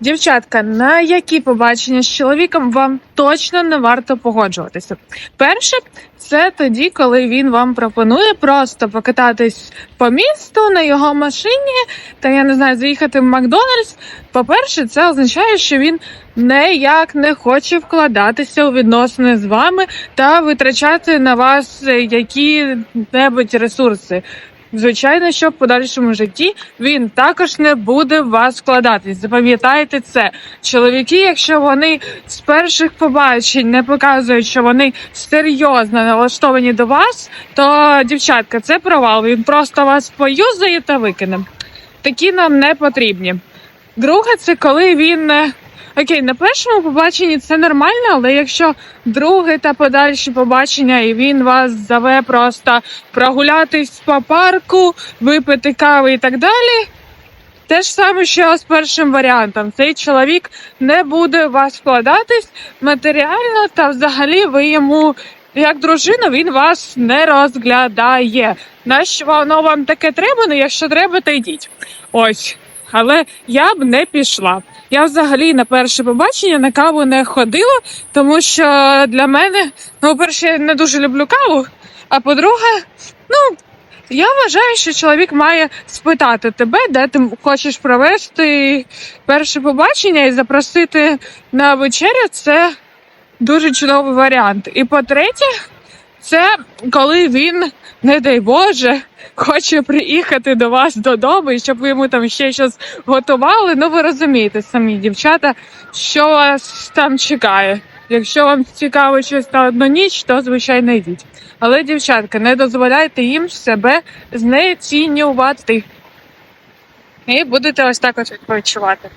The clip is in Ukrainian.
Дівчатка, на які побачення з чоловіком вам точно не варто погоджуватися? Перше, це тоді, коли він вам пропонує просто покататись по місту на його машині, та я не знаю, заїхати в Макдональдс. По-перше, це означає, що він ніяк не хоче вкладатися у відносини з вами та витрачати на вас е, які-небудь ресурси. Звичайно, що в подальшому житті він також не буде в вас вкладатись. Запам'ятайте це. Чоловіки, якщо вони з перших побачень не показують, що вони серйозно налаштовані до вас, то дівчатка, це провал. Він просто вас поюзає та викине. Такі нам не потрібні. Друге, це коли він. Окей, на першому побаченні це нормально, але якщо друге та подальші побачення, і він вас зове просто прогулятись по парку, випити кави і так далі. Те ж саме, що з першим варіантом. Цей чоловік не буде в вас вкладатись матеріально, та взагалі ви йому, як дружина, він вас не розглядає. Нащо воно вам таке треба? Ну, якщо треба, то йдіть. Ось. Але я б не пішла. Я взагалі на перше побачення на каву не ходила, тому що для мене, ну, по-перше, я не дуже люблю каву. А по-друге, ну я вважаю, що чоловік має спитати тебе, де ти хочеш провести перше побачення і запросити на вечерю. Це дуже чудовий варіант. І по-третє, це коли він, не дай Боже, хоче приїхати до вас додому, і щоб ви йому там ще щось готували. Ну ви розумієте самі, дівчата, що вас там чекає. Якщо вам цікаво щось на одну ніч, то звичайно йдіть. Але, дівчатка, не дозволяйте їм себе знецінювати. І будете ось так ось відпочивати.